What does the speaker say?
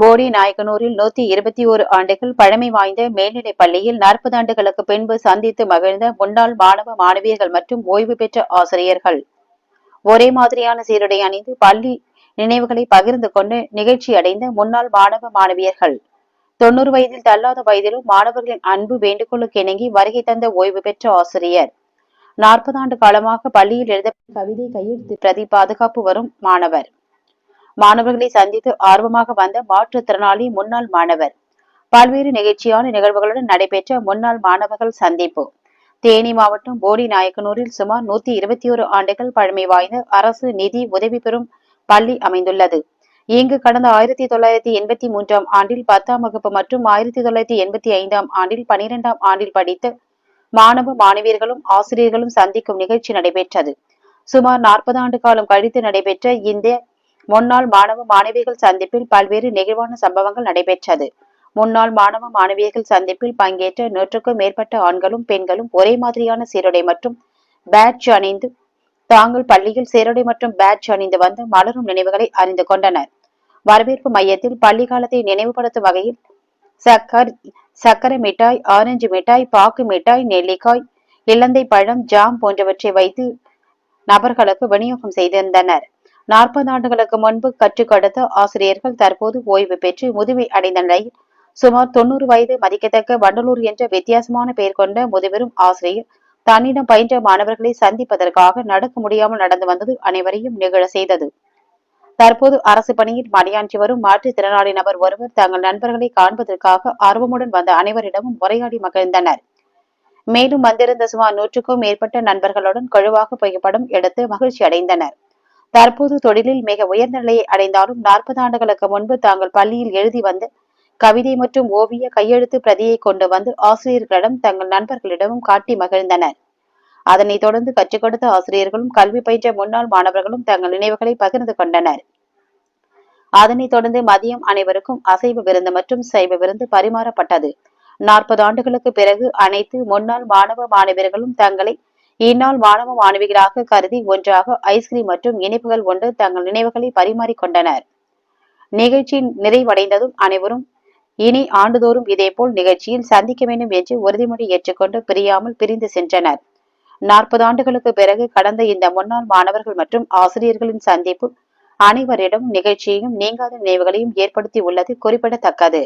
போடி நாயக்கனூரில் நூத்தி இருபத்தி ஒரு ஆண்டுகள் பழமை வாய்ந்த மேல்நிலைப் பள்ளியில் நாற்பது ஆண்டுகளுக்கு பின்பு சந்தித்து மகிழ்ந்த முன்னாள் மாணவ மாணவியர்கள் மற்றும் ஓய்வு பெற்ற ஆசிரியர்கள். ஒரே மாதிரியான சீருடை அணிந்து பள்ளி நினைவுகளை பகிர்ந்து கொண்டு நிகழ்ச்சி அடைந்த முன்னாள் மாணவ மாணவியர்கள். தொண்ணூறு வயதில் தள்ளாத வயதிலும் மாணவர்களின் அன்பு வேண்டுகோளுக்கு இணங்கி வருகை தந்த ஓய்வு பெற்ற ஆசிரியர். நாற்பது ஆண்டு காலமாக பள்ளியில் எழுத கவிதை கையெழுத்து பிரதி பாதுகாப்பு வரும் மாணவர். மாணவர்களை சந்தித்து ஆர்வமாக வந்த மாற்றுத்திறனாளி முன்னாள் மாணவர். பல்வேறு நிகழ்ச்சியான நிகழ்வுகளுடன் நடைபெற்ற முன்னாள் மாணவர்கள் சந்திப்பு. தேனி மாவட்டம் போடி நாயக்கனூரில் சுமார் நூத்தி இருபத்தி ஒரு ஆண்டுகள் பழமை வாய்ந்த அரசு நிதி உதவி பெறும் பள்ளி அமைந்துள்ளது. இங்கு கடந்த ஆயிரத்தி தொள்ளாயிரத்தி எண்பத்தி மூன்றாம் ஆண்டில் பத்தாம் வகுப்பு மற்றும் ஆயிரத்தி தொள்ளாயிரத்தி எண்பத்தி ஐந்தாம் ஆண்டில் பனிரெண்டாம் ஆண்டில் படித்த மாணவ மாணவியர்களும் ஆசிரியர்களும் சந்திக்கும் நிகழ்ச்சி நடைபெற்றது. சுமார் நாற்பது ஆண்டு காலம் கழித்து நடைபெற்ற இந்த முன்னாள் மாணவ மாணவிகள் சந்திப்பில் பல்வேறு நெகிழ்வான சம்பவங்கள் நடைபெற்றது. முன்னாள் மாணவ மாணவியர்கள் சந்திப்பில் பங்கேற்ற நூற்றுக்கும் மேற்பட்ட ஆண்களும் பெண்களும் ஒரே மாதிரியான சீருடை மற்றும் பேட்ச் அணிந்து தாங்கள் பள்ளியில் சீருடை மற்றும் பேட்ச் அணிந்து வந்து மலரும் நினைவுகளை அறிந்து கொண்டனர். வரவேற்பு மையத்தில் பள்ளி காலத்தை நினைவுபடுத்தும் வகையில் சக்கர் சக்கரை மிட்டாய் ஆரஞ்சு மிட்டாய் பாக்கு மிட்டாய் நெல்லிக்காய் இலந்தை பழம் ஜாம் போன்றவற்றை வைத்து நபர்களுக்கு விநியோகம் செய்திருந்தனர். நாற்பது ஆண்டுகளுக்கு முன்பு கற்றுக் கொடுத்த ஆசிரியர்கள் தற்போது ஓய்வு பெற்று முதுமை அடைந்த நிலையில் சுமார் தொண்ணூறு வயது மதிக்கத்தக்க வண்டலூர் என்ற வித்தியாசமான பெயர் கொண்ட முதுபெரும் ஆசிரியர் தன்னிடம் பயின்ற மாணவர்களை சந்திப்பதற்காக நடக்க முடியாமல் நடந்து வந்தது அனைவரையும் நிகழ செய்தது. தற்போது அரசு பணியில் பணியாற்றி வரும் மாற்றுத்திறனாளி நபர் ஒருவர் தங்கள் நண்பர்களை காண்பதற்காக ஆர்வமுடன் வந்த அனைவரிடமும் உரையாடி மகிழ்ந்தனர். மேலும் வந்திருந்த சுமார் நூற்றுக்கும் மேற்பட்ட நண்பர்களுடன் கழுவாக புகைப்படம் எடுத்து மகிழ்ச்சி அடைந்தனர் தற்போது தொழிலில் மிக உயர்ந்த நிலையை அடைந்தாலும் நாற்பது ஆண்டுகளுக்கு முன்பு தாங்கள் பள்ளியில் எழுதி வந்த கவிதை மற்றும் ஓவிய கையெழுத்து பிரதியை கொண்டு வந்து ஆசிரியர்களிடம் தங்கள் நண்பர்களிடமும் காட்டி மகிழ்ந்தனர். அதனைத் தொடர்ந்து கற்றுக் கொடுத்த ஆசிரியர்களும் கல்வி பயின்ற முன்னாள் மாணவர்களும் தங்கள் நினைவுகளை பகிர்ந்து கொண்டனர். அதனைத் தொடர்ந்து மதியம் அனைவருக்கும் அசைவ விருந்து மற்றும் சைவ விருந்து பரிமாறப்பட்டது. நாற்பது ஆண்டுகளுக்கு பிறகு அனைத்து முன்னாள் மாணவ மாணவியர்களும் தங்களை இந்நாள் மாணவ மாணவிகளாக கருதி ஒன்றாக ஐஸ்கிரீம் மற்றும் இனிப்புகள் கொண்டு தங்கள் நினைவுகளை பரிமாறிக்கொண்டனர். நிகழ்ச்சி நிறைவடைந்ததும் அனைவரும் இனி ஆண்டுதோறும் இதேபோல் நிகழ்ச்சியில் சந்திக்க வேண்டும் என்று உறுதிமொழி ஏற்றுக்கொண்டு பிரியாமல் பிரிந்து சென்றனர். நாற்பது ஆண்டுகளுக்கு பிறகு கடந்த இந்த முன்னாள் மாணவர்கள் மற்றும் ஆசிரியர்களின் சந்திப்பு அனைவரிடம் நிகழ்ச்சியையும் நீங்காத நினைவுகளையும் ஏற்படுத்தி உள்ளது குறிப்பிடத்தக்கது.